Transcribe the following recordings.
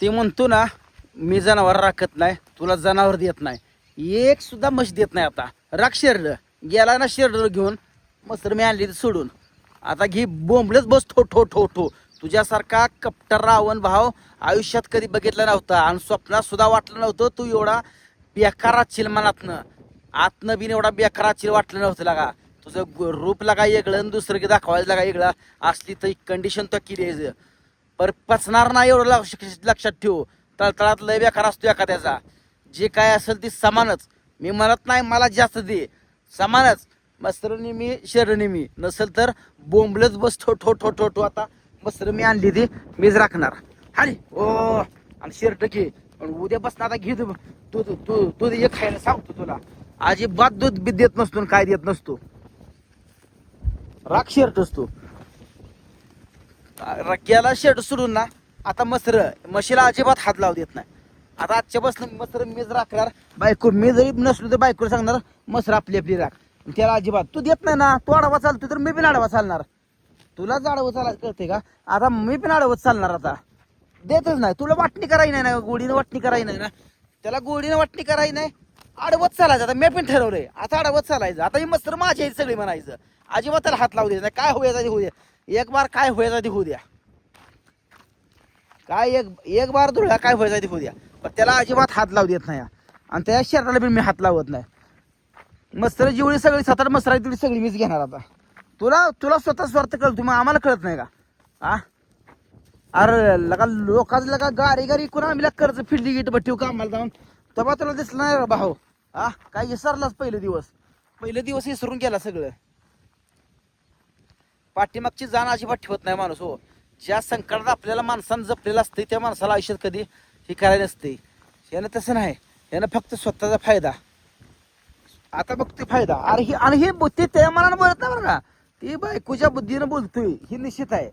ते म्हणतो ना मी जनावर राखत नाही तुला जनावर देत नाही. एक सुद्धा म्हशी देत नाही आता. राख शेरड. गेला ना शेरड घेऊन मस्तर मी आणली सोडून. आता घे बोंबलच बस ठो ठो ठो ठो. तुझ्यासारखा कपटर रावण भाव आयुष्यात कधी बघितला नव्हता आणि स्वप्नात सुद्धा वाटलं नव्हतं तू एवढा बेकारा चिल मनातनं. आतनं बिन एवढा बेकारा चिल वाटलं नव्हतं लागा. तुझं रूप लागा वेगळं आणि दुसरं की दाखवायला लागा एकळं असली तर कंडिशन तर केली आहे. पर पचणार नाही एवढं लक्ष लक्षात ठेवू. तळतळात लय बेकार असतो एखाद्याचा जे काय असेल ते समानच. मी म्हणत नाही मला जास्त दे. समानच. मस्त्र मी शरणी मी. नसेल तर बोंबलच बस ठो ठो ठो ठो ठो आता. मस्त्र मी आणली ती मीच राखणार. हानी ओ आणि शर्ट घे. पण उद्या बस आता घे तू. तू तू तू एक खायला सांगतो तुला. अजिबात दूध बी देत नसतो आणि काय देत नसतो. राख शर्ट असतो गेला शेड सोडून ना आता मसर म्हशीला अजिबात हात लावू देत नाही. आता आजच्या बसलं मसर मीच राखणार बायको मी जरी नसलो तर बायकोला सांगणार मसर आपली आपली राख. त्याला अजिबात तू देत नाही ना तू आडवा चालतो तर मी पण आडवा चालणार. तुलाच आडवं चालायचं कळते का? आता मी पण आडवत चालणार आता. देतच नाही. तुला वाटणी करायची नाही ना गोडीनं वाटणी करायची नाही ना. त्याला गोडीनं वाटणी करायची नाही. आडवत चालायचं. आता मी पण ठरवलंय. आता आडवत चालायचं. आता ही मस्तर माझी सगळी म्हणायचं. अजिबात त्याला हात लावू द्यायचा नाही. काय होऊया ते होऊ द्या एक बार काय व्हायचा ते होऊ द्या. काय एक एक बार धुळा काय व्हायचा ते होऊ द्या. पण त्याला अजिबात हात लावू देत नाही आणि त्या शर्टाला पण मी हात लावत नाही. मस्तर जेवढी सगळी सात आठ मस्तर आहे तेवढी सगळी मीच घेणार आता. तुला तुला स्वतः स्वार्थ कळतो मग आम्हाला कळत नाही का? आ अरे लगा लोकांचं लगा गारी गारी कुणा आम्ही कर्ज फिरली गीट ठेवू का आम्हाला जाऊन. तेव्हा तुला दिसला नाही रे भाऊ. हा? काय विसरलाच पहिले दिवस? पहिले दिवस विसरून गेला सगळं. पाठीमागची जाण अजिबात ठेवत नाही माणूस हो. ज्या संकटात आपल्याला माणसानं जपलेलं असते त्या माणसाला आयुष्यात कधी हे करायला नसते यानं तसं नाही. यानं फक्त स्वतःचा फायदा. आता बघतोय फायदा. अरे ही आणि हे बुद्धी त्या मनानं बोलत नाही बरं का. ती बायकोच्या बुद्धीनं बोलतोय. ही निश्चित आहे.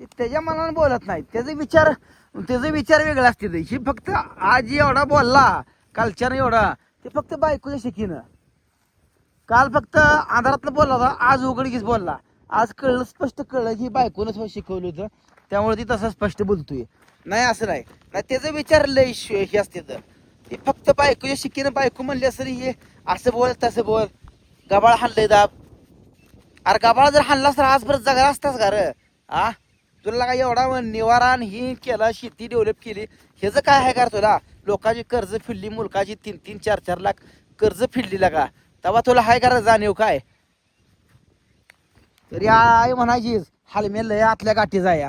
ती त्याच्या मनानं बोलत नाही त्याचे विचार त्याचे विचार वेगळे असतील ही फक्त आज एवढा बोलला कालच्यानं एवढा. ते फक्त बायकोच्या शिकीनं. काल फक्त आधारातलं बोलला होता आज उघडकीच बोलला. आज कळलं स्पष्ट कळलं की बायकोनच शिकवलं होतं. त्यामुळे ती तसं स्पष्ट बोलतोय. नाही असं नाही. नाही त्याचं विचारलं श- हे असते तर. ते फक्त बायकोच्या शिकीनं बायको म्हणली असं हे असं बोल तसं बोल. गबाळ हाणलंय दाब. अरे गबाळ जर हाणलास असता आज परत जगा असताच का रे? आ? तुला काय एवढा निवारा आणि ही केला शेती डेव्हलप केली ह्याचं काय आहे का तुला? लोकांची कर्ज फिरली मुलकाची तीन तीन चार चार लाख कर्ज फिरली लागा. तेव्हा तुला हाय का जाणीव काय? तरी आई म्हणायचीच हालमे लय आतल्या गाठीचा या.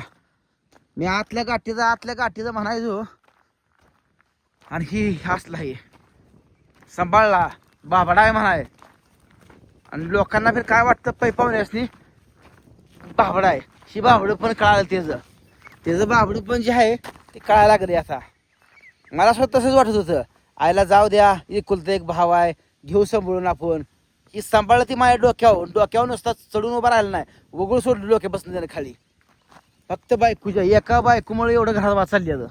मी आतल्या गाठीचा आतल्या गाठीचा म्हणायचो. आणि ही असला हे. सांभाळला. बाबडा आहे म्हणाय. आणि लोकांना फिर काय वाटतं पै पाहुण्यासनी बाबडा आहे. ही बाबड पण कळालं त्याचं. त्याचं बाबड पण जे आहे ते कळायला लागले आता. मला सुद्धा तसंच वाटत होतं. आईला जाऊ द्या एकुलतं एक भाव आहे. घेऊ सांभाळून आपण. ही सांभाळलं ती माझ्या डोक्यावर. डोक्यावर नुसता चढून उभा राहिला नाही. वगळ सोडलं डोक्यापासून त्याने खाली. फक्त बायकूच्या एका बायकोमुळे एवढं घरात वाचालली आता.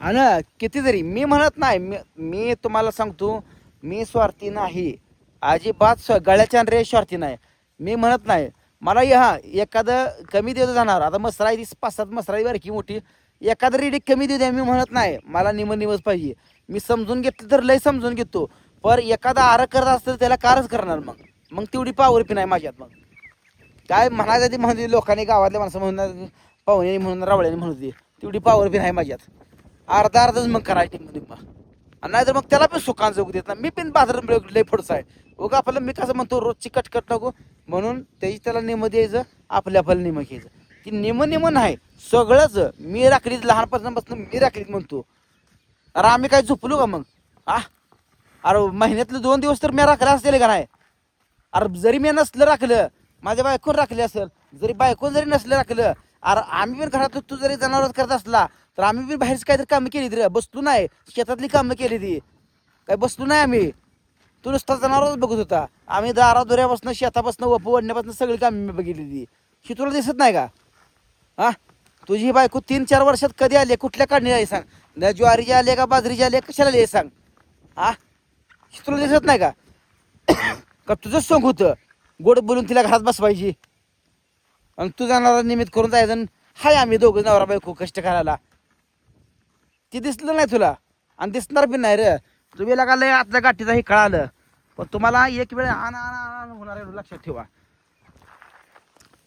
आणि किती जरी मी म्हणत नाही मी मी तुम्हाला सांगतो मी स्वार्थी नाही. अजिबात स्व गळ्याच्या रे स्वार्थी नाही. मी म्हणत नाही. मला हा एखादं कमी देतो जाणार. आता मसराई ती पाच सात मसराई बारकी मोठी. एखादं रेडी कमी देऊ द्या मी म्हणत नाही. मला निम निमच पाहिजे. मी समजून घेतलं तर लय समजून घेतो. पर एखादा आर करत असतं त्याला कारच करणार मग. मग तेवढी पावर पी आहे माझ्यात मग. काय म्हणायचं ते म्हणते लोकांनी गावातल्या माणसं म्हणून पाहुणे म्हणून रावळ्याने म्हणून दे तेवढी पावर पी नाही माझ्यात. अर्धा अर्धच मग करायची मग. आणि नाहीतर मग त्याला पण सुखान जगू देत ना मी पण बाजारात लय फडसा आहे. उगा आपल्याला मी कसं म्हणतो रोजची कटकट नको. म्हणून त्याची त्याला नेमं द्यायचं आपल्या आपल्याला नेमं घ्यायचं. की नेमं नेमं नाही. सगळंच मी राखलीत लहानपणापासून मी राखडीत म्हणतो. अरे आम्ही काय झोपलो का मग? आ? अरे महिन्यातले दोन दिवस तर मी राखलं असतील का नाही? अरे जरी मी नसलं राखलं माझ्या बायकोन राखले असेल जरी बायकोन जरी नसलं राखलं अरे आम्ही पण घरात तू जरी जनावर करत असला तर आम्ही पण बाहेरच काहीतरी कामं केली रे. बसलो नाही शेतातली कामं केली ती. काय बसलो नाही आम्ही. तू नुसता जनावरच बघत होता. आम्ही दारादुऱ्यापासून शेतापासून वप ओढण्यापासून सगळी कामं मी बघितली ती. ही तुला दिसत नाही का? हा? तुझी ही बायको तीन चार वर्षात कधी आली? कुठल्या काढणी आली सांग? न ज्वारीची आली का बाजरीची आली? कशाला आली सांग? हा? तुला दिसत नाही का? का तुझंच सोंग होतं? गोड बोलून तिला घरात बसवायची. आणि तू जाणारा निमित्त करून जायचं आणि हाय आम्ही दोघं नवरा बायको कष्ट करायला. ती दिसलं नाही तुला? आणि दिसणार बी नाही रे. तुम्ही लगा आतल्या गाठीचा हे कळालं पण तुम्हाला एक वेळ आण आण आण होणार आहे लक्षात ठेवा.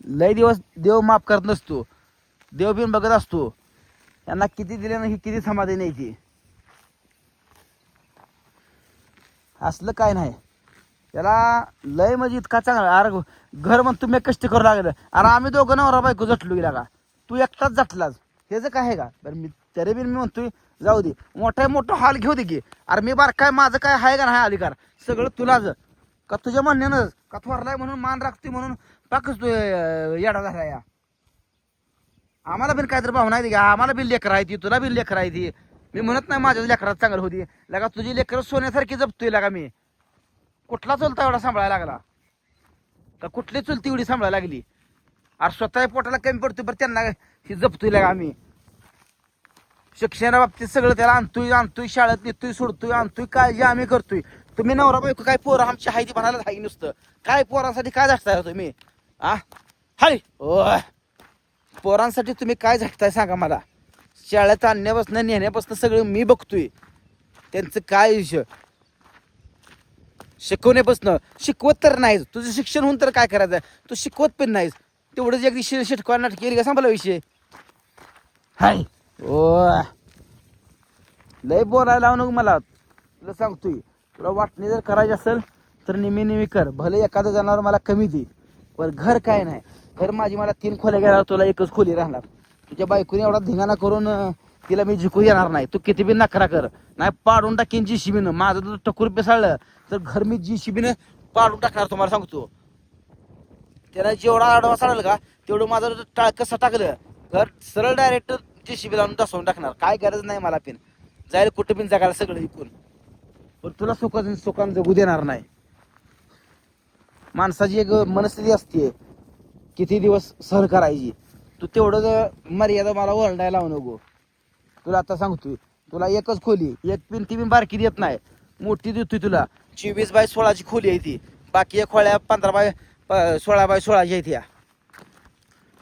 लय दिवस देव माफ करत नसतो. देव बिन बघत असतो. यांना किती दिल्यानं ही किती समाधी नाही ती असलं काय नाही. त्याला लय म्हणजे इतका चांगला अरे घर म्हणून तुम्ही कष्ट करू लागलं. अरे आम्ही दोघं नवरा बायको जटलो गेला का तू एकटाच जटलास. ह्याचं काय आहे का? बरं मी तरी बी मी म्हणतोय जाऊ दे. मोठा मोठा हॉल घेऊ दे की. अरे मी बार काय माझं काय आहे का नाही अधिकार? सगळं तुलाच. का तुझ्या म्हणण्यानं का थोरलाय म्हणून मान राखतोय म्हणून पाकच तू येडा झाला या? आम्हाला बिन काहीतरी भावना आहे की? आम्हाला बी लेकर आहे ती तुला बी लेकर आहे ती. मी म्हणत नाही माझ्या लेकरात चांगलं होती लगा तुझी लेकर सोन्यासारखी जपतोय लगा मी. कुठला चुलता एवढा सांभाळायला लागला? का कुठली चुलती एवढी सांभाळायला लागली? अरे स्वतः पोटाला कमी पडतो बरं त्यांना ही जपतोय लगा आम्ही शिक्षणाबाबतीत सगळं त्याला आणतोय आणतोय शाळेत नेतोय सोडतोय आणतोय काळजी आम्ही करतोय. तुम्ही नवरा बायको काय पोरं आमची हायती म्हणायला हाय नुसतं. काय पोरांसाठी काय झटताय तुम्ही? आ? हाय! ओ पोरांसाठी तुम्ही काय झटताय सांगा मला. शाळेत आणण्यापासून नेण्यापासून सगळं मी बघतोय. त्यांचं काय विषय? शिकवण्यापासून. शिकवत तर नाहीस. तुझं शिक्षण होऊन तर काय करायचं? तू शिकवत पण नाहीस. तेवढंच एक दिवशी शिटकवा नाटक केली का? संपला विषय. हाय. ओ लय बोलायला लावू नको मला. तुला सांगतोय तुला वाटणी जर करायची असेल तर नेहमी नेहमी कर. भले एखादं जनावर मला कमी दे. पण घर काय नाही. घर माझी मला तीन खोल्या गेल्यावर तुला एकच खोली राहणार. तुझ्या बायकोने एवढा धिंगाणा करून तिला मी जिकू येणार नाही. तू किती बी नखरा कर. नाही पाडून टाकीन जी शिबीनं माझं जर टकूर पेसाळलं तर घर मी जी शिबीनं पाडून टाकणार तुम्हाला सांगतो. त्याला जेवढा आडवा आणलं का तेवढं माझं टाळ कसं टाकलं घर सरळ डायरेक्ट जी शिबी लावून डसवून टाकणार. काय गरज नाही मला पिन जाईल कुठं पिन जगायला सगळं विकून पण तुला सुख सुखान जगू देणार नाही. माणसाची एक मनस्थिती असते. किती दिवस सहन करायची. तू तेवढं मर्यादा मला ओरडायला लावू नको. तुला आता सांगतो तुला एकच खोली एक पिन ती बिन बारकी देत नाही. मोठी देतोय तुला. चोवीस बाय सोळाची खोली आहे ती. बाकी एक खोळ्या पंधरा बाय प- सोळा बाय सोळाची आहे त्या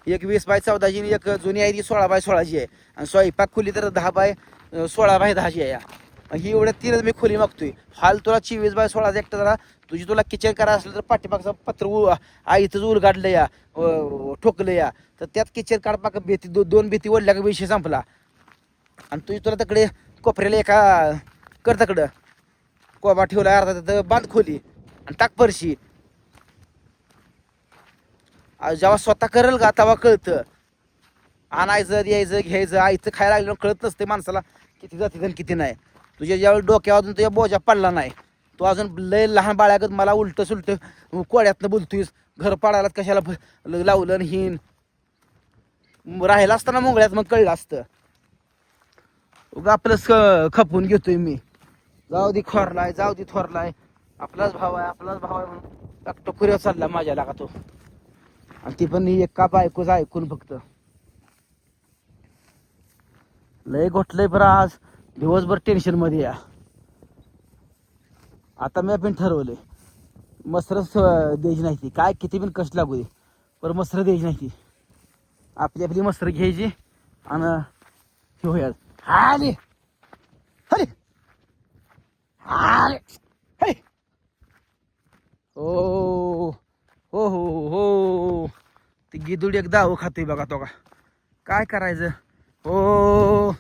एक वीस बाय चौदाची आणि एक जुनी आहे ती सोळा बाय सोळाची आहे. आणि स्वयंपाक खोली तर दहा बाय सोळा बाय दहाची आहे या. ही एवढ्या तीनच मी खोली मागतोय. हाल तुला चोवीस बाय सोळाचा एकटा जरा तुझी तुला किचन करायचं असलं तर पाठीमागचं पत्र उ इथंच उलगाडलं या ठोकलं या. तर त्यात किचन काढ पाक भीती दो, दोन भीती ओढल्या का विषय संपला. आणि तुझी तुला तकडे कोपऱ्याला एका कर तकडं. कोबा ठेवला अर्धा तर बांध खोली आणि टाक परशी जेव्हा स्वतः करेल का तेव्हा कळतं. आणायचं यायचं घ्यायचं आईचं खायला लागलं कळत नसते माणसाला किती जाते आणि किती नाही. तुझ्या ज्यावेळी डोक्यावर अजून तुझ्या बोजा पडला नाही. तू अजून लय लहान बाळागत मला उलट सुलट कोड्यातनं बोलतोयस. घर पाडायला कशाला लावलं हिन. राहिला राहिलं असताना मोगळ्यात मग कळलं असतं. आपलंच खपून घेतोय मी. जाऊ दे खोरलाय जाऊ दे थोरलाय. आपलाच भाव आहे आपलाच भाव आहे म्हणून एकटं कुऱ्या चालला माझ्या लागा तो. आणि ती पण एका बायकोच ऐकून फक्त. लय घोटलंय बरं आज. दिवसभर टेन्शनमध्ये या. आता मी पण ठरवलंय. मसरच द्यायची नाही ती. काय किती पण कष्ट लागू दे. पण मसर द्यायची नाही ती. आपली आपली मसर घ्यायची आणि हे होया हाले हरे हाले हले ओ हो हो हो. ती गिदुडी एकदा हो खातोय बघा तो का. काय करायचं? हो.